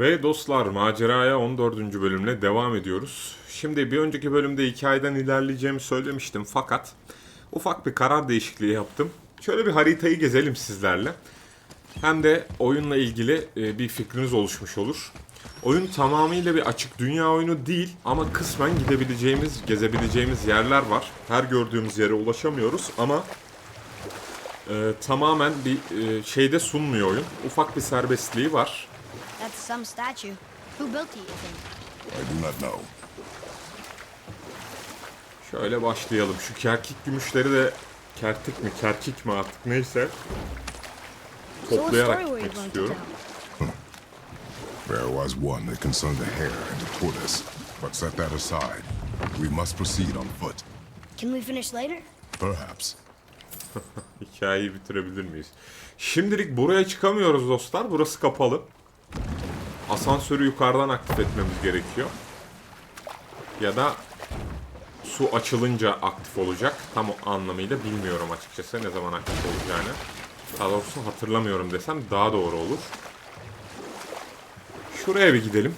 Ve dostlar maceraya 14. bölümle devam ediyoruz. Şimdi bir önceki bölümde hikayeden ilerleyeceğimi söylemiştim fakat ufak bir karar değişikliği yaptım. Şöyle bir haritayı gezelim sizlerle. Hem de oyunla ilgili e, bir fikriniz oluşmuş olur. Oyun tamamıyla bir açık dünya oyunu değil ama kısmen gidebileceğimiz, gezebileceğimiz yerler var. Her gördüğümüz yere ulaşamıyoruz ama e, tamamen bir e, şeyde sunmuyor oyun. Ufak bir serbestliği var. That's some statue. Who built it, you think? I do not know. Şöyle başlayalım. Şu kerkik gümüşleri de kertik mi, kerkik mi artık neyse So what toplayarak story were you gitmek going to istiyorum. tell? There was one that concerned a hare and a tortoise, but set that aside. We must proceed on foot. Can we finish later? Perhaps. Hikayeyi bitirebilir miyiz? Şimdilik buraya çıkamıyoruz dostlar. Burası kapalı. Asansörü yukarıdan aktif etmemiz gerekiyor. Ya da su açılınca aktif olacak. Tam o anlamıyla bilmiyorum açıkçası ne zaman aktif olacağını. Daha doğrusu hatırlamıyorum desem daha doğru olur. Şuraya bir gidelim.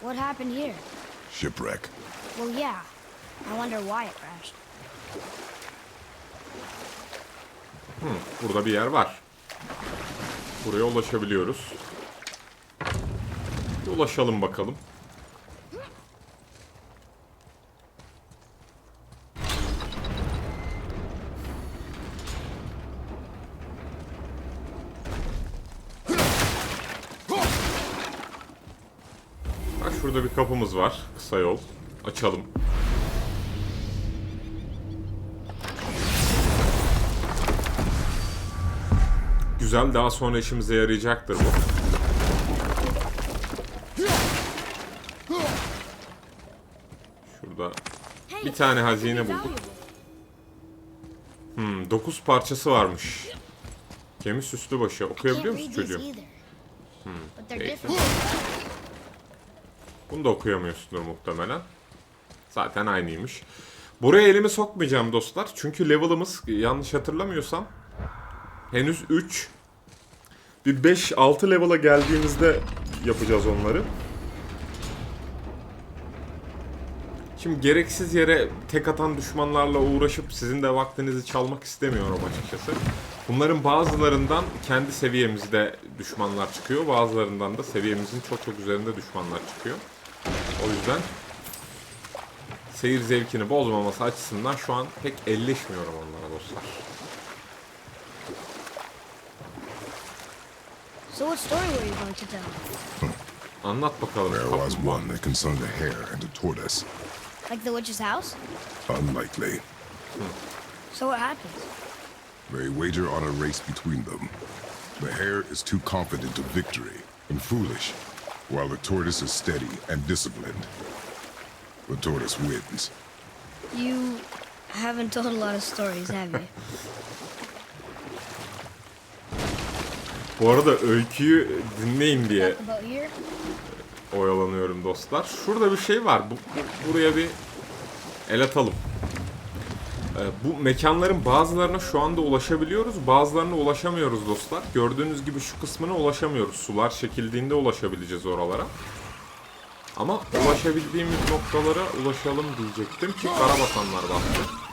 What happened here? Shipwreck. Well, yeah. I wonder why it crashed. Burada bir yer var. Buraya ulaşabiliyoruz. Bir ulaşalım bakalım. Bak şurada bir kapımız var. Kısa yol. Açalım. Güzel daha sonra işimize yarayacaktır bu. Tane hazine bulduk. Hmm, 9 parçası varmış. Gemi süslü başı. Okuyabiliyor musun çocuğum? different. Bunu da okuyamıyorsundur muhtemelen. Zaten aynıymış. Buraya elimi sokmayacağım dostlar. Çünkü level'ımız yanlış hatırlamıyorsam henüz 3. Bir 5-6 level'a geldiğimizde yapacağız onları. Şimdi gereksiz yere tek atan düşmanlarla uğraşıp sizin de vaktinizi çalmak istemiyorum açıkçası. Bunların bazılarından kendi seviyemizde düşmanlar çıkıyor. Bazılarından da seviyemizin çok çok üzerinde düşmanlar çıkıyor. O yüzden seyir zevkini bozmaması açısından şu an pek elleşmiyorum onlara dostlar. So what story were you going to tell? Anlat bakalım. There was one that concerned a hare and a tortoise. Like the witch's house? Unlikely. So what happens? They wager on a race between them. The hare is too confident of victory and foolish, while the tortoise is steady and disciplined. The tortoise wins. You haven't told a lot of stories, have you? Bu arada öyküyü dinleyin diye about here? Oyalanıyorum dostlar. Şurada bir şey var. Bu, bu- buraya bir el atalım. Ee, bu mekanların bazılarına şu anda ulaşabiliyoruz, bazılarına ulaşamıyoruz dostlar. Gördüğünüz gibi şu kısmına ulaşamıyoruz. Sular çekildiğinde ulaşabileceğiz oralara. Ama ulaşabildiğimiz noktalara ulaşalım diyecektim ki karabasanlar bastı.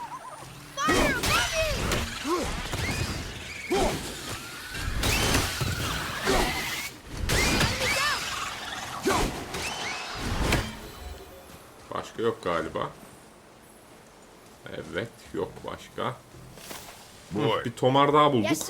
Yok galiba. Evet, yok başka. Boy, Bir tomar daha bulduk. Yes.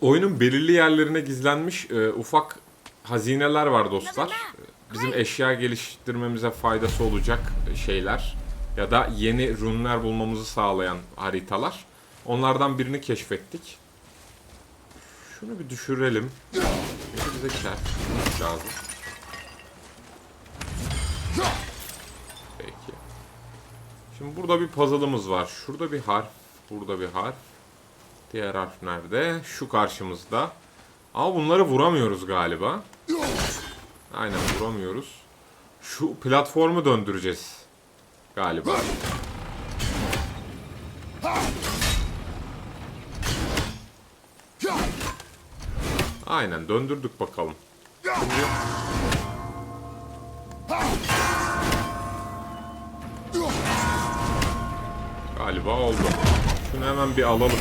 Oyunun belirli yerlerine gizlenmiş e, ufak hazineler var dostlar. E, Bizim eşya geliştirmemize faydası olacak şeyler ya da yeni runler bulmamızı sağlayan haritalar. Onlardan birini keşfettik. Şunu bir düşürelim. Çünkü bize lazım. Peki. Şimdi burada bir puzzle'ımız var. Şurada bir harf, burada bir harf. Diğer harf nerede? Şu karşımızda. Ama bunları vuramıyoruz galiba. Aynen vuramıyoruz. Şu platformu döndüreceğiz. Galiba. Aynen döndürdük bakalım. Şimdi... Galiba oldu. Şunu hemen bir alalım.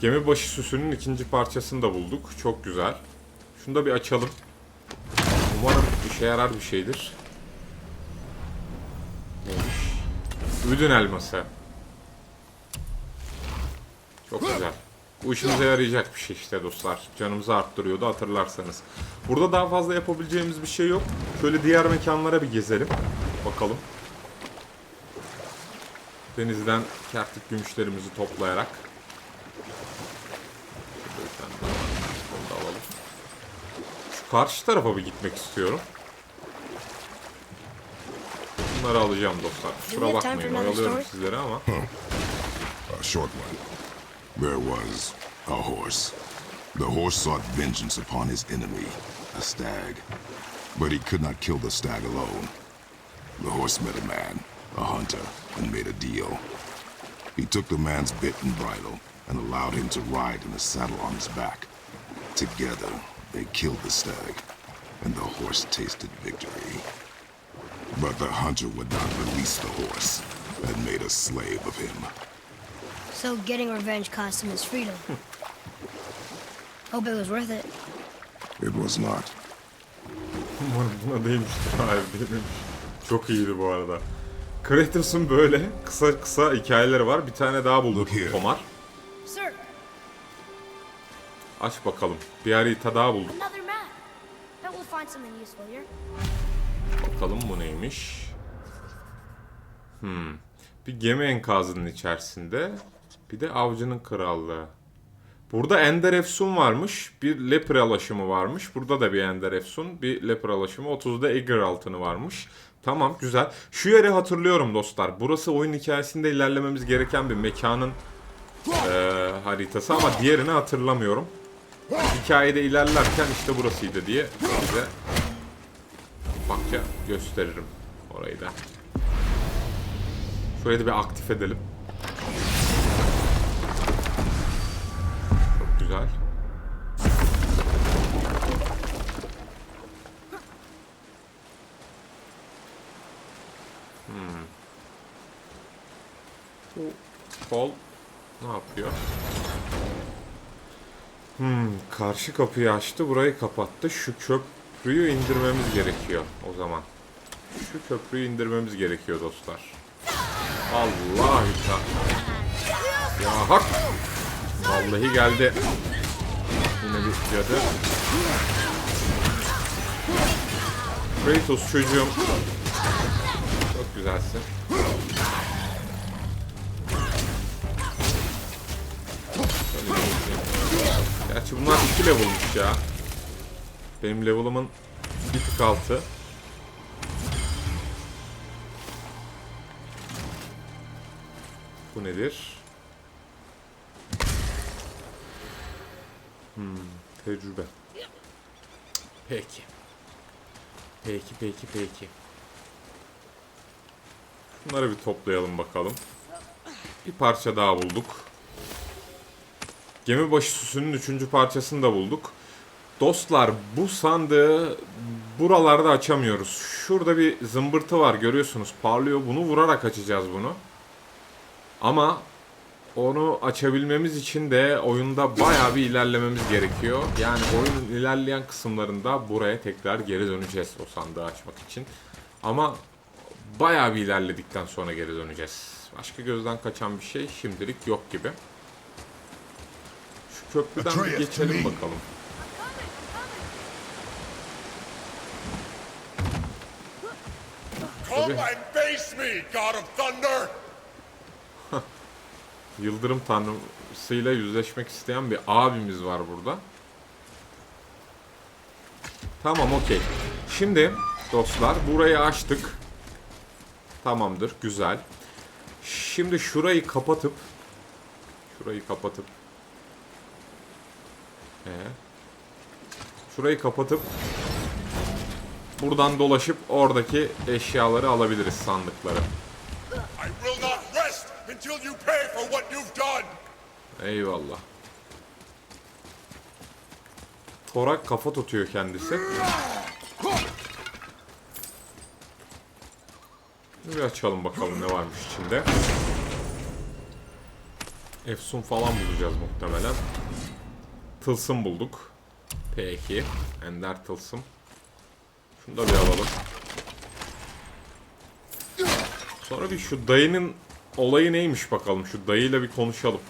Gemi başı süsünün ikinci parçasını da bulduk. Çok güzel. Şunu da bir açalım. Umarım işe yarar bir şeydir. Neymiş? Üdün elması. Çok güzel. Bu işimize yarayacak bir şey işte dostlar. Canımızı arttırıyordu hatırlarsanız. Burada daha fazla yapabileceğimiz bir şey yok. Şöyle diğer mekanlara bir gezelim. Bakalım. Denizden kertik gümüşlerimizi toplayarak. Onu da alalım. Şu karşı tarafa bir gitmek istiyorum. Bunları alacağım dostlar. Kusura bakmayın oyalıyorum sizleri ama. A short one. There was a horse. The horse sought vengeance upon his enemy, a stag. But he could not kill the stag alone. The horse met a man, a hunter, and made a deal. He took the man's bit and bridle and allowed him to ride in the saddle on his back. Together, they killed the stag, and the horse tasted victory. But the hunter would not release the horse and made a slave of him. So getting revenge cost him his freedom. Hope it was worth it. It was not. Umarım buna değmiştir. Hayır. Çok iyiydi bu arada. Kratos'un böyle kısa kısa hikayeleri var. Bir tane daha bulduk. Sir, Aç bakalım. Bir harita daha bulduk. Bakalım bu neymiş. Hmm. Bir gemi enkazının içerisinde. Bir de avcının krallığı. Burada Ender Efsun varmış. Bir Leper alaşımı varmış. Burada da bir Ender Efsun. Bir Leper alaşımı. 30'da Eger altını varmış. Tamam güzel. Şu yeri hatırlıyorum dostlar. Burası oyun hikayesinde ilerlememiz gereken bir mekanın eee, haritası ama diğerini hatırlamıyorum. Hikayede ilerlerken işte burasıydı diye size Bakça gösteririm orayı da. Şurayı da bir aktif edelim. Kol ne yapıyor? Hmm, karşı kapıyı açtı, burayı kapattı. Şu köprüyü indirmemiz gerekiyor o zaman. Şu köprüyü indirmemiz gerekiyor dostlar. Allah Ya hak! Vallahi geldi. Yine bir cadı. Kratos çocuğum. Çok güzelsin. Gerçi bunlar 2 level'mış ya. Benim level'ımın bir tık altı. Bu nedir? Hmm, tecrübe. Peki. Peki, peki, peki. Bunları bir toplayalım bakalım. Bir parça daha bulduk. Gemi başı süsünün üçüncü parçasını da bulduk. Dostlar bu sandığı buralarda açamıyoruz. Şurada bir zımbırtı var görüyorsunuz parlıyor. Bunu vurarak açacağız bunu. Ama onu açabilmemiz için de oyunda bayağı bir ilerlememiz gerekiyor. Yani oyunun ilerleyen kısımlarında buraya tekrar geri döneceğiz o sandığı açmak için. Ama bayağı bir ilerledikten sonra geri döneceğiz. Başka gözden kaçan bir şey şimdilik yok gibi. Köprüden bir geçelim bakalım. Come and face me, God of Thunder! Yıldırım tanrısıyla yüzleşmek isteyen bir abimiz var burada. Tamam okey. Şimdi dostlar burayı açtık. Tamamdır güzel. Şimdi şurayı kapatıp şurayı kapatıp ee, şurayı kapatıp buradan dolaşıp oradaki eşyaları alabiliriz sandıkları. Eyvallah. Thor'a kafa tutuyor kendisi. Bir açalım bakalım ne varmış içinde. Efsun falan bulacağız muhtemelen. Tılsım bulduk. Peki. Ender tılsım. Şunu da bir alalım. Sonra bir şu dayının olayı neymiş bakalım. Şu dayıyla bir konuşalım.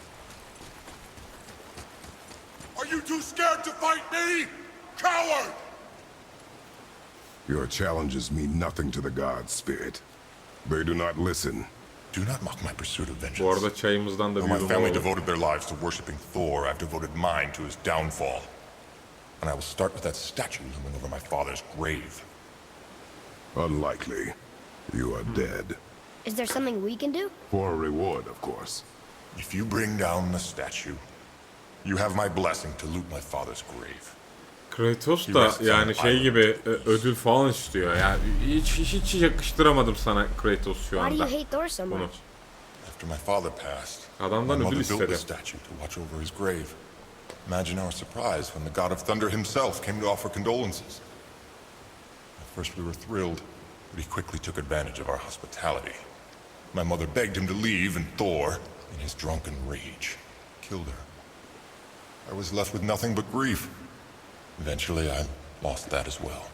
Are you too scared to fight me? Coward! Your challenges mean nothing to the gods, Spirit. They do not listen. Do not mock my pursuit of vengeance. Bu arada çayımızdan da bir Though my yudum family alalım. devoted their lives to worshipping Thor, I've devoted mine to his downfall. And I will start with that statue looming over my father's grave. Unlikely. You are dead. Is there something we can do? For a reward, of course. If you bring down the statue, you have my blessing to loot my father's grave. Kratos da yani şey gibi e, ödül falan istiyor. Yani hiç hiç, hiç yakıştıramadım sana Kratos şu Why do anda. hate Thor so Bunu. much? After my father passed, Adamdan my ödül mother built a istedi. statue to watch over his grave. Imagine our surprise when the god of thunder himself came to offer condolences. At first we were thrilled, but he quickly took advantage of our hospitality. My mother begged him to leave, and Thor, in his drunken rage, killed her. I was left with nothing but grief. Eventually, I lost that as well,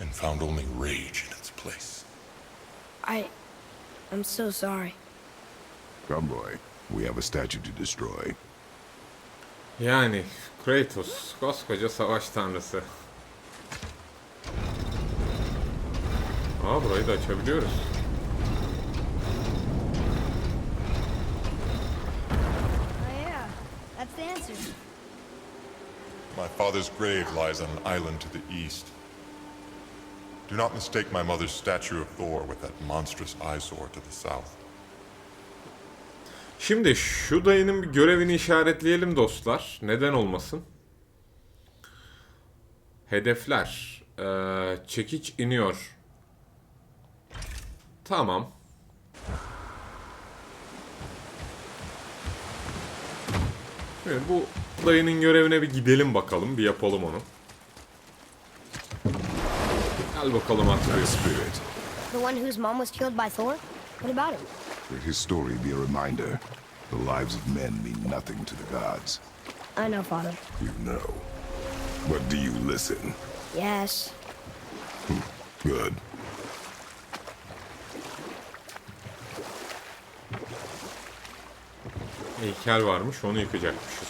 and found only rage in its place. I. I'm so sorry. Come, boy. We have a statue to destroy. Yani Kratos koskoca savaş tanrısı. Aa burayı da açabiliyoruz. My father's grave lies on an island to the east. Do not mistake my mother's statue of Thor with that monstrous eyesore to the south. Şimdi şu dayının bir görevini işaretleyelim dostlar. Neden olmasın? Hedefler. Ee, çekiç iniyor. Tamam. Şimdi bu dayının görevine bir gidelim bakalım. Bir yapalım onu. Gel bakalım Atreus. Spirit. The one whose mom was killed by Thor? What about him? Let his story be a reminder. The lives of men mean nothing to the gods. I know, Father. You know. But do you listen? Yes. Good. Heykel varmış onu yıkacakmışız.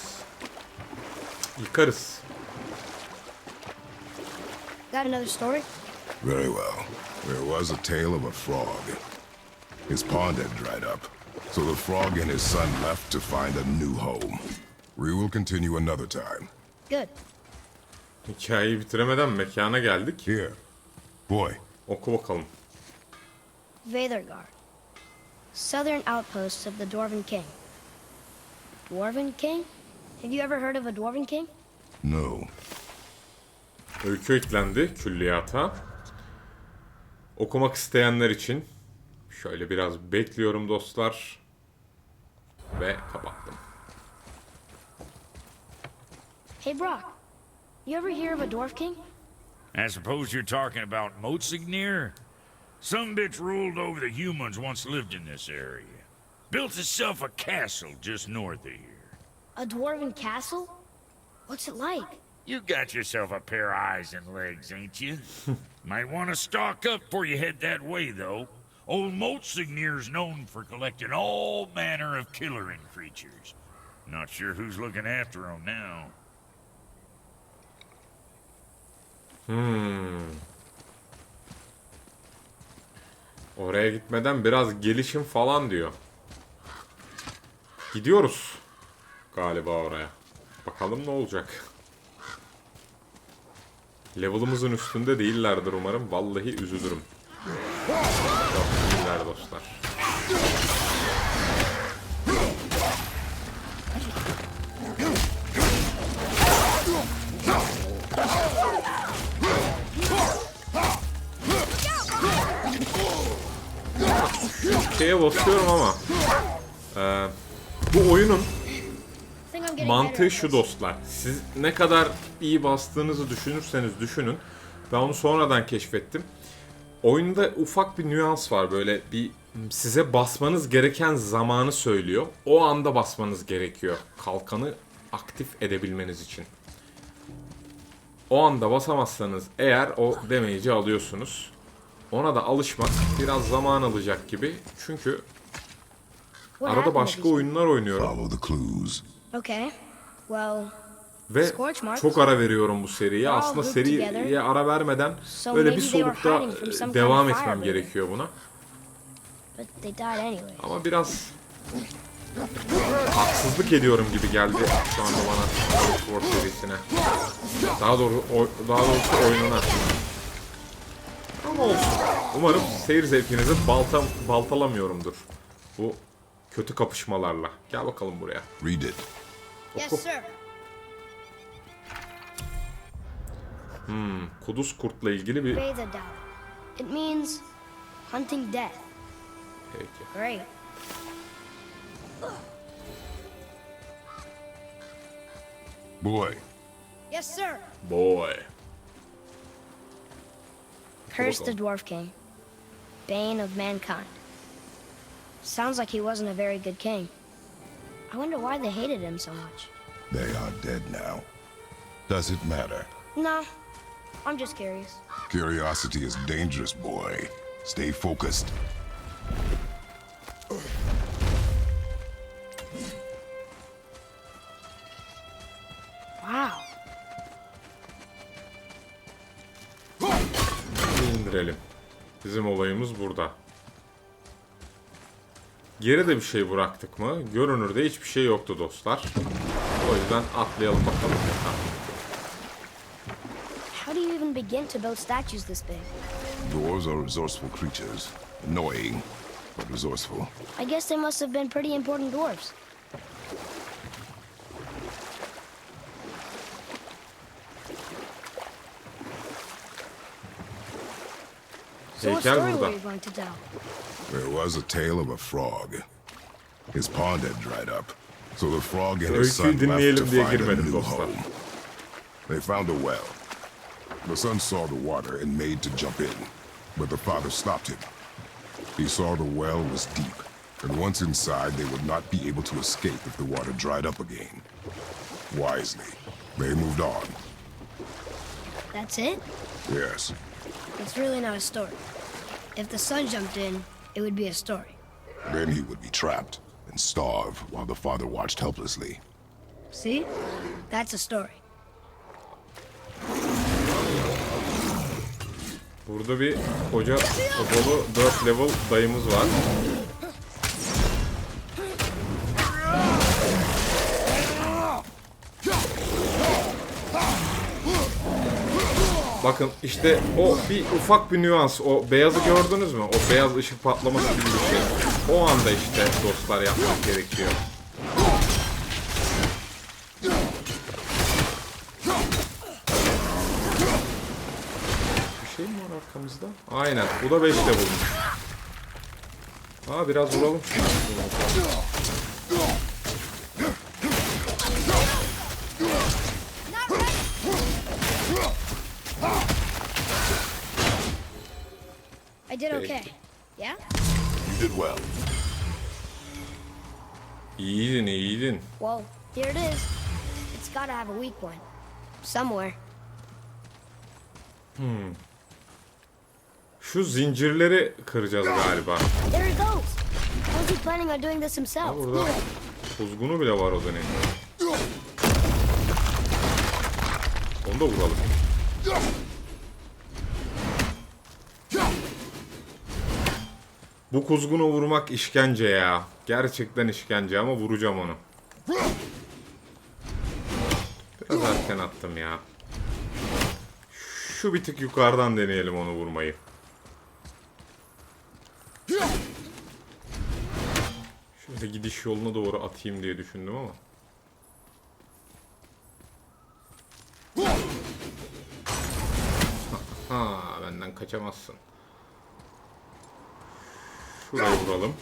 Yıkarız. Got another story? Very well. There was a tale of a frog. His pond had dried up, so the frog and his son left to find a new home. We will continue another time. Good. Hikayeyi bitiremeden mekana geldik. Here. Boy, Oku bakalım. Veathergard. Southern outposts of the Dwarven King. Dwarven King? Have you ever heard of a Dwarven King? no. Öykü eklendi külliyata. Okumak isteyenler için şöyle biraz bekliyorum dostlar. Ve kapattım. Hey, Brock. You ever hear of a Dwarf King? I suppose you're talking about Motsignir? Some bitch ruled over the humans once lived in this area. Built itself a castle just north of here. A Dwarven castle? What's it like? You got yourself a pair of eyes and legs, ain't you? Might want to stock up before you head that way, though. Old Motsignir's known for collecting all manner of killering creatures. Not sure who's looking after 'em now. Oraya gitmeden biraz gelişim falan diyor. Gidiyoruz. Galiba oraya. Bakalım ne olacak. Level'ımızın üstünde değillerdir umarım. Vallahi üzülürüm. Yok değiller dostlar. şeye basıyorum ama eee, bu oyunun mantığı şu dostlar. Siz ne kadar iyi bastığınızı düşünürseniz düşünün. Ben onu sonradan keşfettim. Oyunda ufak bir nüans var böyle bir size basmanız gereken zamanı söylüyor. O anda basmanız gerekiyor kalkanı aktif edebilmeniz için. O anda basamazsanız eğer o damage'i alıyorsunuz. Ona da alışmak biraz zaman alacak gibi. Çünkü arada başka oyunlar oynuyorum. Follow the clues. Okay. Well, Ve Scorch marks. çok ara veriyorum bu seriye. All Aslında grouped seriye ara vermeden böyle bir maybe they were solukta hiding from e, some devam kind of etmem gerekiyor buna. but they died anyway. Ama biraz haksızlık ediyorum gibi geldi şu anda bana of War serisine. Daha doğru daha doğrusu oyununa. Ama olsun. Umarım seyir zevkinizi balta, baltalamıyorumdur. Bu kötü kapışmalarla. Gel bakalım buraya. Read it. Yes, Oku. sir. Hmm, kuduz kurtla ilgili bir... Dahl. It means hunting death. Peki. Great. Boy, Yes, sir. Boy. Curse the Dwarf King. Bane of mankind. Sounds like he wasn't a very good king. I wonder why they hated him so much. they are dead now. Does it matter? No, I'm just curious. Curiosity is dangerous, boy. Stay focused. Wow. indirelim. Bizim olayımız burada. Geride bir şey bıraktık mı? Görünürde hiçbir şey yoktu dostlar. O yüzden atlayalım bakalım. How do you even begin to build statues this big? Dwarves are resourceful creatures. Annoying, but resourceful. I guess they must have been pretty important dwarves. So what story were you going to tell? There was a tale of a frog. His pond had dried up, so the frog and his son left to find a new home. They found a well. The son saw the water and made to jump in, but the father stopped him. He saw the well was deep, and once inside, they would not be able to escape if the water dried up again. Wisely, they moved on. That's it? Yes, It's really not a story. If the sun jumped in, it would be a story. then he would be trapped and starve while the father watched helplessly. See? That's a story. Burada bir koca kapalı 4 level dayımız var. Bakın işte o bir ufak bir nüans. O beyazı gördünüz mü? O beyaz ışık patlaması gibi bir şey. O anda işte dostlar yapmak gerekiyor. Bir şey mi var arkamızda? Aynen. Bu da 5 level'mış. Aa biraz vuralım did Okay. okay. Yeah? You did well. İyiydin iyiydin. Well, here it is. It's gotta have a weak one. Somewhere. Şu zincirleri kıracağız galiba. There it goes. How's he planning on doing this Ha himself? burada kuzgunu bile var o dönemin. Onu da vuralım. Bu kuzgunu vurmak işkence ya. Gerçekten işkence ama vuracağım onu. Biraz erken attım ya. Şu bir tık yukarıdan deneyelim onu vurmayı. Şöyle gidiş yoluna doğru atayım diye düşündüm ama. Ha, benden kaçamazsın. Şuraya vuralım.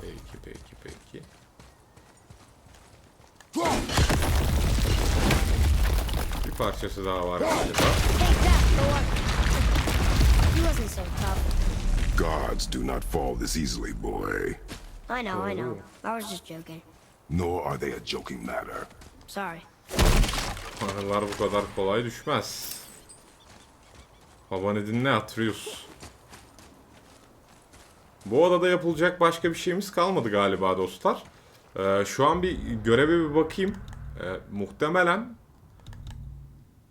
Peki peki peki. Bir parçası daha var galiba. Gods do not fall this easily, boy. I know, I know. Oh. I was just joking. Nor are they a joking matter. Sorry. Paralar bu kadar kolay düşmez. Babanı dinle Atreus. Bu odada yapılacak başka bir şeyimiz kalmadı galiba dostlar. Ee, şu an bir göreve bir bakayım. Ee, muhtemelen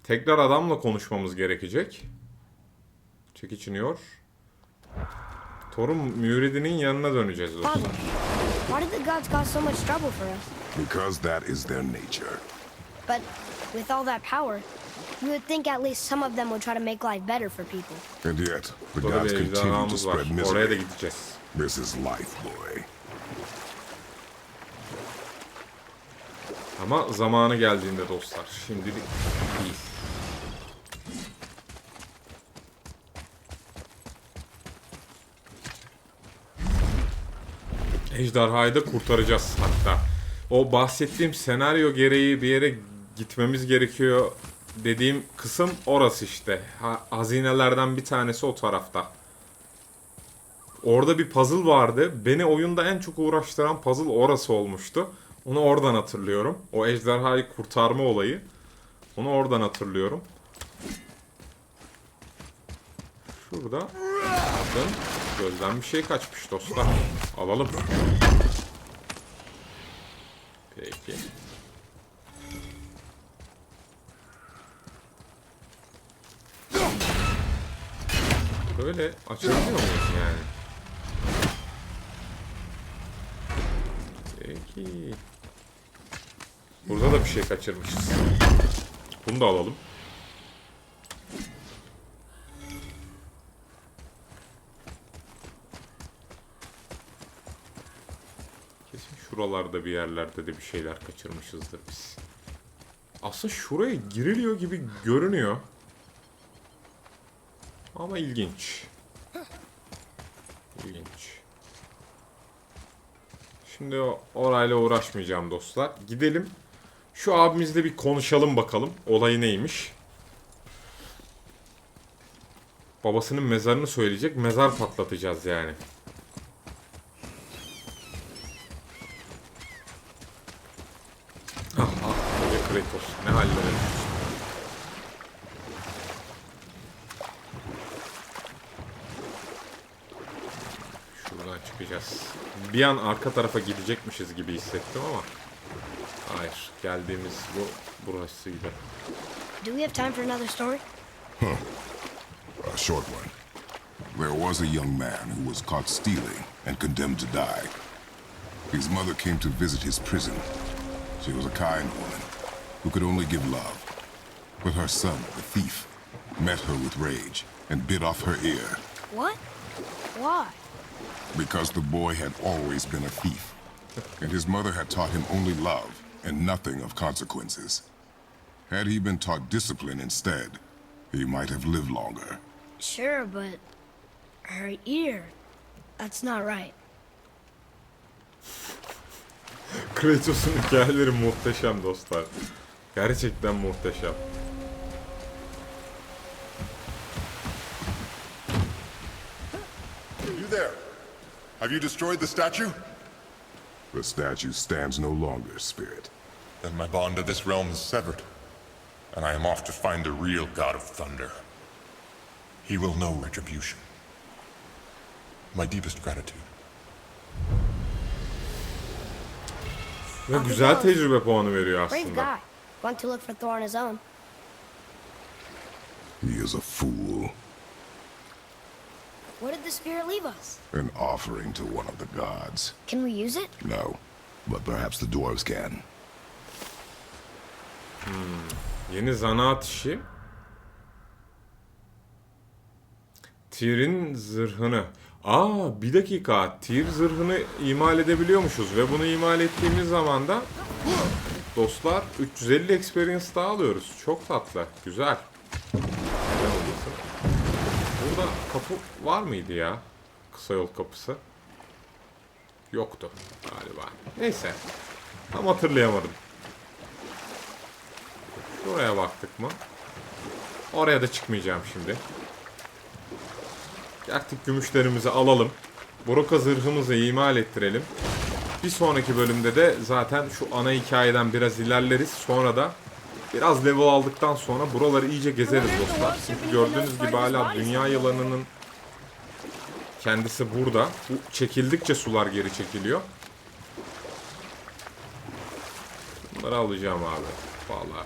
tekrar adamla konuşmamız gerekecek. Çekiç iniyor. Thor'un müridinin yanına döneceğiz dostlar. Father, why did the gods cause so much trouble for us? Because that is their nature. But with all that power, you would think at least some of them would try to make life better for people. And yet, the gods bir continue to ejderhamız var. spread Oraya da misery. gideceğiz. This is life, boy. Ama zamanı geldiğinde dostlar. Şimdilik değil. Ejderhayı da kurtaracağız hatta. O bahsettiğim senaryo gereği bir yere gitmemiz gerekiyor dediğim kısım orası işte. Ha, hazinelerden bir tanesi o tarafta. Orada bir puzzle vardı. Beni oyunda en çok uğraştıran puzzle orası olmuştu. Onu oradan hatırlıyorum. O ejderhayı kurtarma olayı. Onu oradan hatırlıyorum. Şurada. Bakın. Gözden bir şey kaçmış dostlar. Alalım. Peki. Böyle açabiliyor muyuz yani? Peki. Burada da bir şey kaçırmışız. Bunu da alalım. Kesin şuralarda bir yerlerde de bir şeyler kaçırmışızdır biz. Aslında şuraya giriliyor gibi görünüyor. Ama ilginç. İlginç. Şimdi orayla uğraşmayacağım dostlar. Gidelim. Şu abimizle bir konuşalım bakalım. Olayı neymiş? Babasının mezarını söyleyecek. Mezar patlatacağız yani. Ah ah. Kratos. Ne haline Bir an arka tarafa gidecekmişiz gibi hissettim ama. Hayır. Geldiğimiz bu burasıydı. Do we have time for another story? A short one. There was a young man who was caught stealing and condemned to die. His mother came to visit his prison. She was a kind woman who could only give love. But her son, the thief, met her with rage and bit off her ear What? Why? Because the boy had always been a thief. And his mother had taught him only love and nothing of consequences. Had he been taught discipline instead, he might have lived longer. Sure, but her ear. That's not right. Kratos'un hikayeleri muhteşem dostlar. Gerçekten muhteşem. You there? Have you destroyed the statue? The statue stands no longer, Spirit. Then my bond to this realm is severed, and I am off to find the real God of Thunder. He will know retribution. My deepest gratitude. Ve güzel tecrübe puanı veriyor Brave aslında. guy. Went to look for Thor on his own. He is a fool, What did the spirit leave us? an offering to one of the gods. Can we use it? No, but perhaps the dwarves can. Yeni zanaat işi. Tyr'in zırhını. Aa bir dakika. Tyr zırhını imal edebiliyormuşuz ve bunu imal ettiğimiz zaman da dostlar 350 experience daha alıyoruz. Çok tatlı. Güzel. Burada kapı var mıydı ya? Kısa yol kapısı. Yoktu galiba. Neyse. Tam hatırlayamadım. Buraya baktık mı? Oraya da çıkmayacağım şimdi. Artık gümüşlerimizi alalım. Broka zırhımızı imal ettirelim. Bir sonraki bölümde de zaten şu ana hikayeden biraz ilerleriz. Sonra da biraz level aldıktan sonra buraları iyice gezeriz dostlar. Çünkü gördüğünüz gibi hala dünya yılanının kendisi burada. Bu çekildikçe sular geri çekiliyor. Bunları alacağım abi. Vallahi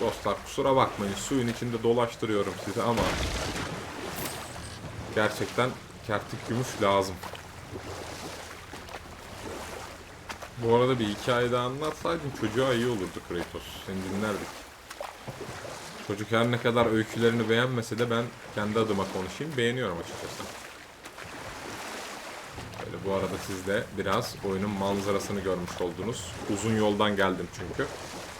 dostlar kusura bakmayın suyun içinde dolaştırıyorum sizi ama gerçekten kertik gümüş lazım. Bu arada bir hikaye daha anlatsaydın çocuğa iyi olurdu Kratos. Seni dinlerdik. Çocuk her ne kadar öykülerini beğenmese de ben kendi adıma konuşayım. Beğeniyorum açıkçası. Böyle bu arada siz de biraz oyunun manzarasını görmüş oldunuz. Uzun yoldan geldim çünkü.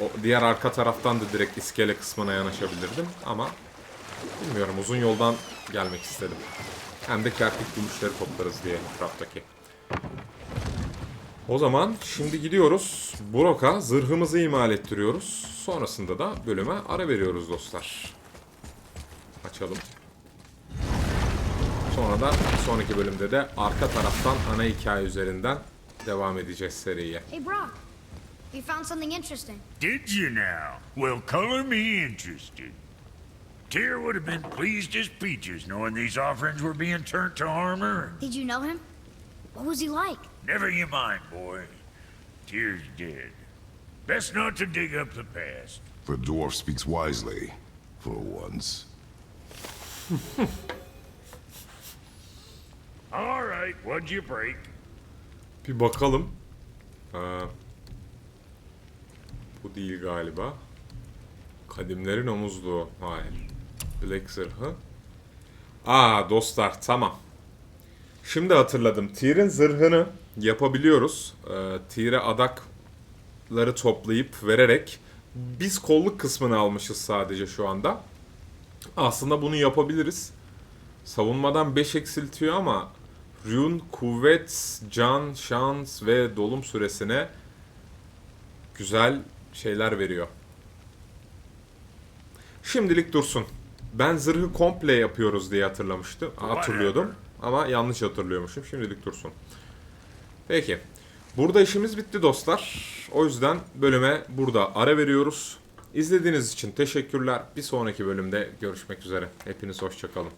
O diğer arka taraftan da direkt iskele kısmına yanaşabilirdim ama bilmiyorum uzun yoldan gelmek istedim. Hem de kertik gümüşleri toplarız diye etraftaki. O zaman şimdi gidiyoruz. Broka zırhımızı imal ettiriyoruz. Sonrasında da bölüme ara veriyoruz dostlar. Açalım. Sonra da sonraki bölümde de arka taraftan ana hikaye üzerinden devam edeceğiz seriye. Hey, Brock. We found something interesting. Did you now? Well, color me interested. Tyr would have been pleased as peaches knowing these offerings were being turned to armor. Did you know him? What was he like? Never you mind, boy. Tyr's dead. Best not to dig up the past. The dwarf speaks wisely, for once. All right, what'd you break? Bir bakalım. Ee, bu değil galiba. Kadimlerin omuzluğu. Hayır. Black zırhı. Aa dostlar tamam. Şimdi hatırladım. Tyr'in zırhını yapabiliyoruz. Ee, Tyr'e adakları toplayıp vererek biz kolluk kısmını almışız sadece şu anda. Aslında bunu yapabiliriz. Savunmadan 5 eksiltiyor ama Rune, kuvvet, can, şans ve dolum süresine güzel şeyler veriyor. Şimdilik dursun. Ben zırhı komple yapıyoruz diye hatırlamıştım. Hatırlıyordum. Ama yanlış hatırlıyormuşum. Şimdilik dursun. Peki. Burada işimiz bitti dostlar. O yüzden bölüme burada ara veriyoruz. İzlediğiniz için teşekkürler. Bir sonraki bölümde görüşmek üzere. Hepiniz hoşçakalın.